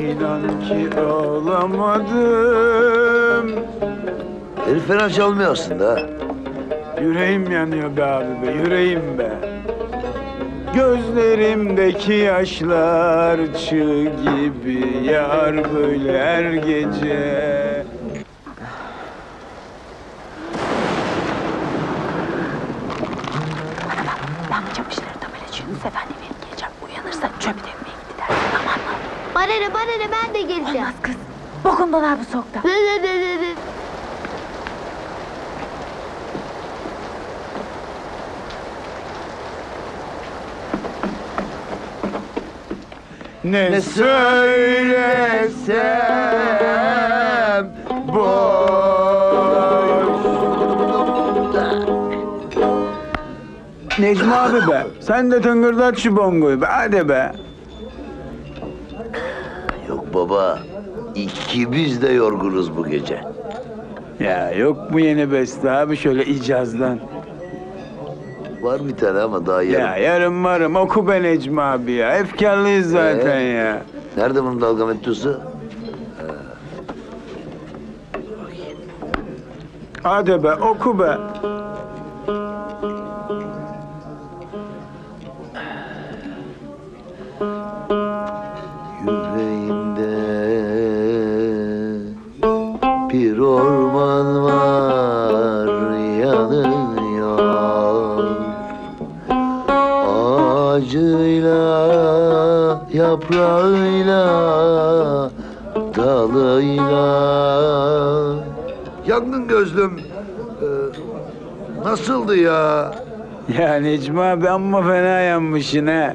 İnan ki ağlamadım. Herif fena çalmıyor aslında. Yüreğim yanıyor be abi be, yüreğim be. Gözlerimdeki yaşlar çığ gibi yar böyle her gece. Ben bu çamaşırları tabelacının efendime giyeceğim. Çöp demeye gitti. Aman mı? Bana ne bana ne ben de geleceğim. Olmaz kız. Bokundalar bu sokta. Ne ne ne ne ne. Ne, Ne söylesem Necmi abi be, sen de tıngırdat şu bongoyu be, hadi be. Yok baba. İkimiz de yorgunuz bu gece. Ya yok mu yeni beste abi şöyle icazdan? Var bir tane ama daha yarım. Ya yarım varım oku be Necmi abi ya. Efkarlıyız zaten Ee? ya. Nerede bunun dalgamettosu? Hadi be oku be. Yaprağıyla, dalıyla Yangın gözlüm e, nasıldı ya? Ya Necmi abi amma fena yanmışsın ha.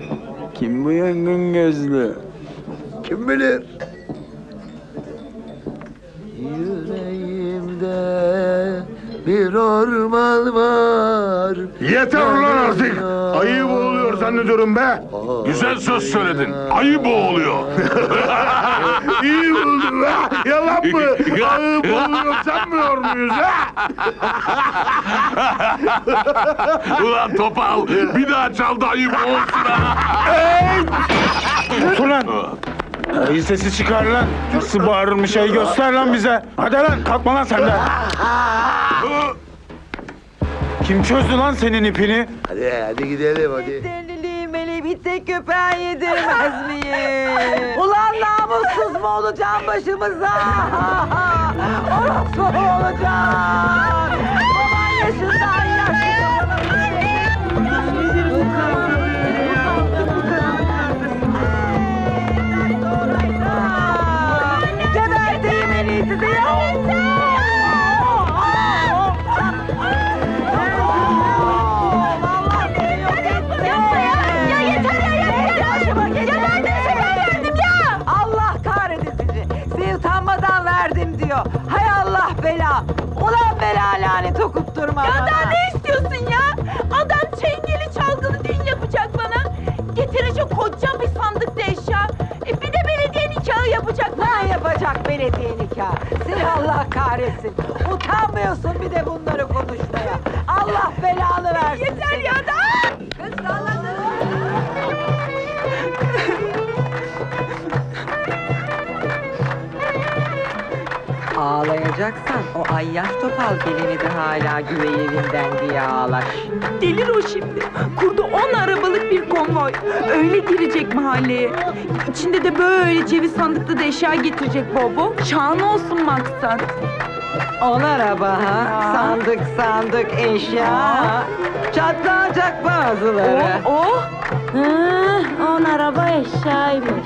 Kim bu yangın gözlü? Kim bilir? Yüreğimde bir orman var. Yeter ulan artık. Ayı boğuluyor zannediyorum be. Güzel söz söyledin. Ayı boğuluyor. İyi buldun be. Yalan mı? Ayı boğuluyor sanmıyor muyuz ha? ulan topal. Bir daha çal da ayı boğulsun ha. Otur lan. Ayı sesi çıkar lan. Nasıl bağırırmış şey göster lan bize. Hadi lan kalkma lan sen de. Kim çözdü lan senin ipini? Hadi hadi gidelim hadi. Deliliğim meleği bir tek köpeğe yedirmez miyim? Ulan namussuz mu olacağım başımıza? Orospu mu olacağım? Baban yaşından Ya daha ne istiyorsun ya? Adam çengeli çalgılı din yapacak bana. Getirecek koca bir sandıkta eşya. E bir de belediye nikahı yapacak bana. Ne yapacak belediye nikahı? Seni Allah kahretsin. Utanmıyorsun bir de bunları konuşmaya. Allah belanı versin. Yeter ya da. Ağlayacaksan o ayyaş topal gelemedi hala güvey evinden diye ağlar. Delir o şimdi. Kurdu on arabalık bir konvoy. Öyle girecek mahalleye. İçinde de böyle ceviz sandıklı da eşya getirecek Bobo. Şan olsun maksat. On araba ha? Sandık sandık eşya. Çatlayacak bazıları. Oh. on araba eşyaymış.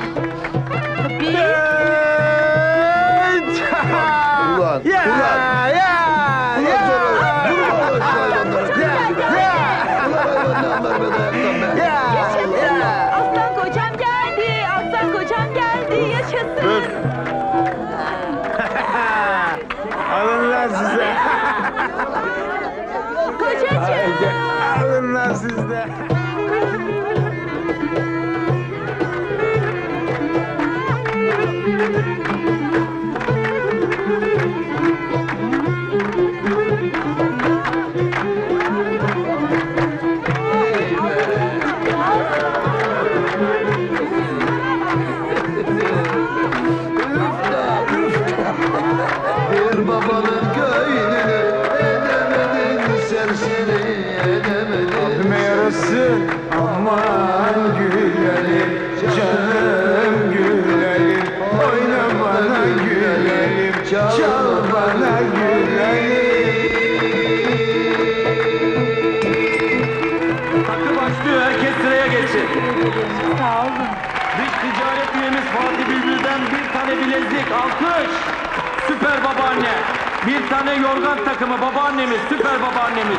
Bilezik. Alkış. Süper babaanne. Bir tane yorgan takımı babaannemiz. Süper babaannemiz.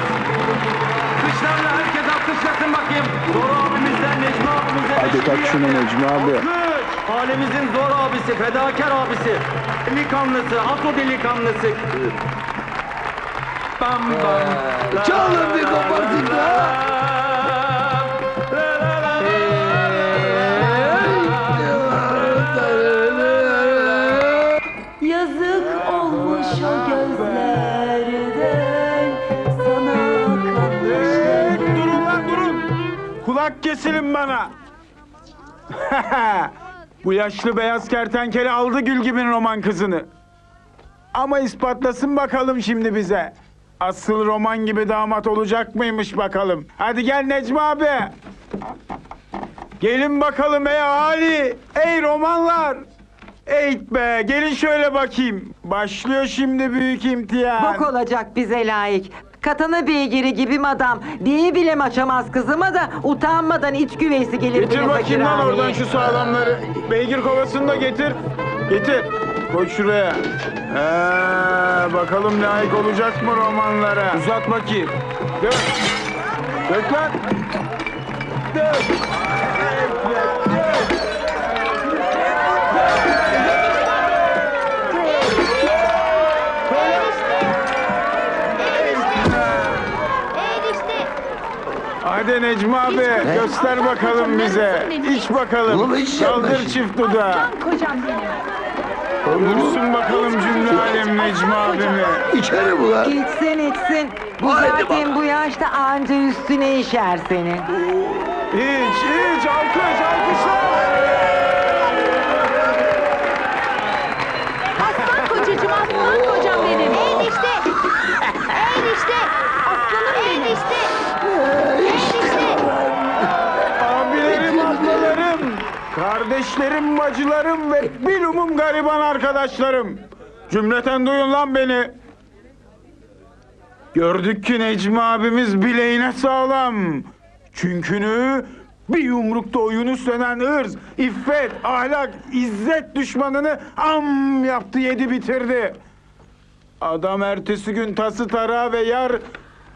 Kışlarla herkes alkışlasın bakayım. Zor abimizden Necmi abimize. Hadi tak şunu. Necmi abi. Alkış. Ailemizin zor abisi, fedakar abisi. Delikanlısı, Ato delikanlısı. Bam bam. Çalın bir kopartık la. Kesilin bana. Bu yaşlı beyaz kertenkele aldı Gül gibi roman kızını. Ama ispatlasın bakalım şimdi bize. Asıl roman gibi damat olacak mıymış bakalım. Hadi gel Necmi abi. Gelin bakalım ey Ali. Ey romanlar. Eğit be gelin şöyle bakayım. Başlıyor şimdi büyük imtihan. Bok olacak bize layık. Katana beygiri gibi madam. Diye bile açamaz kızıma da utanmadan iç güveysi gelir Getir bile bakayım lan oradan şu sağlamları. Beygir kovasını da getir. Getir. Koy şuraya. Ee, bakalım layık olacak mı romanlara? Uzat bakayım. Dök. Dök lan. Dök, Hadi Necmi abi göster bakalım bize. İç bakalım. Oğlum içeceğim ben Kaldır şimdi. çift dudağı. Kocam benim. Görsün bakalım cümle alem Necmi abimi. İçeri bu la. İçsin içsin. Bu Haydi zaten bakalım. bu yaşta anca üstüne işer senin. İç, iç, alkış, alkışlar. Aslan kocacığım aslan kocam benim. Enişte. Enişte. Kardeşlerim, bacılarım ve bilumum gariban arkadaşlarım. Cümleten duyun lan beni. Gördük ki Necmi abimiz bileğine sağlam. Çünkünü bir yumrukta oyun üstlenen ırz, iffet, ahlak, izzet düşmanını am yaptı yedi bitirdi. Adam ertesi gün tası tarağı ve yar...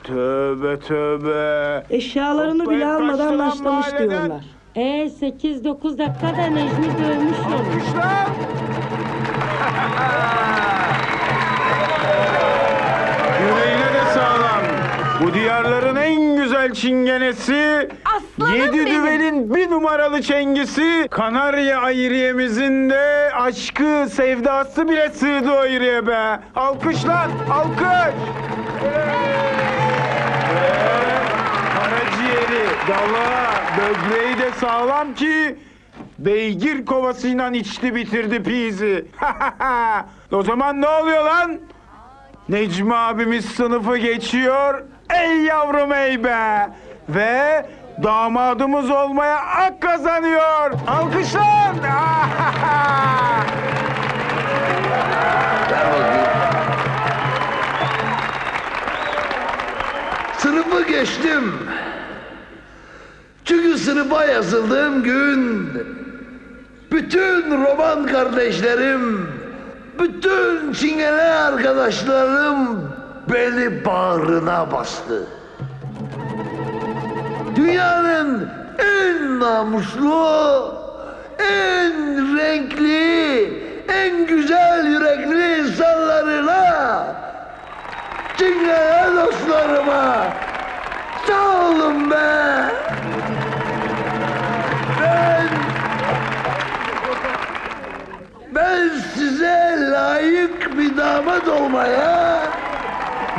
Tövbe tövbe. Eşyalarını bile Toplayıp almadan kaçtı lan başlamış mahalleden. diyorlar. E 8-9 dakikada Necmi dövmüş onu. Alkışlar. Yüreğine de sağlam. Bu diyarların en güzel çingenesi. Aslanım Yedi benim. düvelin bir numaralı çengisi. Kanarya ayriyemizin de aşkı, sevdası bile sığdı o ayrıye be. Alkış lan, alkış. Dala, böbreği de sağlam ki beygir kovasıyla içti bitirdi pizi. o zaman ne oluyor lan? Necmi abimiz sınıfı geçiyor. Ey yavrum ey be. Ve damadımız olmaya hak kazanıyor. Alkışlar. Sınıfı geçtim. Sınıfa yazıldığım gün bütün roman kardeşlerim, bütün çingene arkadaşlarım beni bağrına bastı. Dünyanın en namuslu, en renkli, en güzel yürekli insanlarına, çingene dostlarıma sağ olun be. ben size layık bir damat olmaya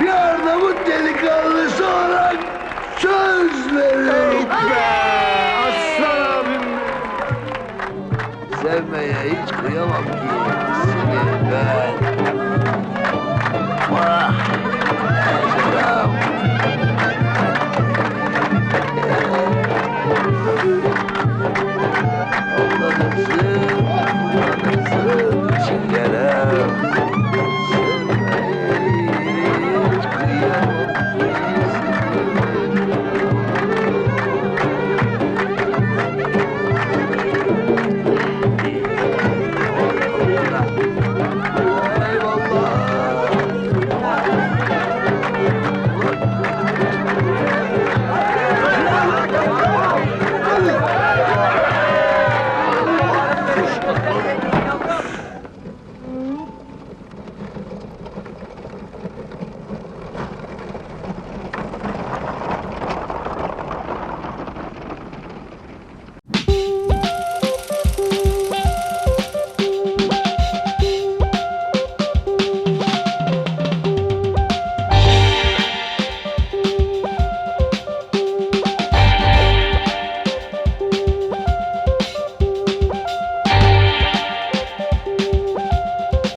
bir Arnavut delikanlısı olarak söz veriyorum. Aslan abim. Sevmeye hiç kıyamam ki seni ben. Vah! Ezram! Allah'ım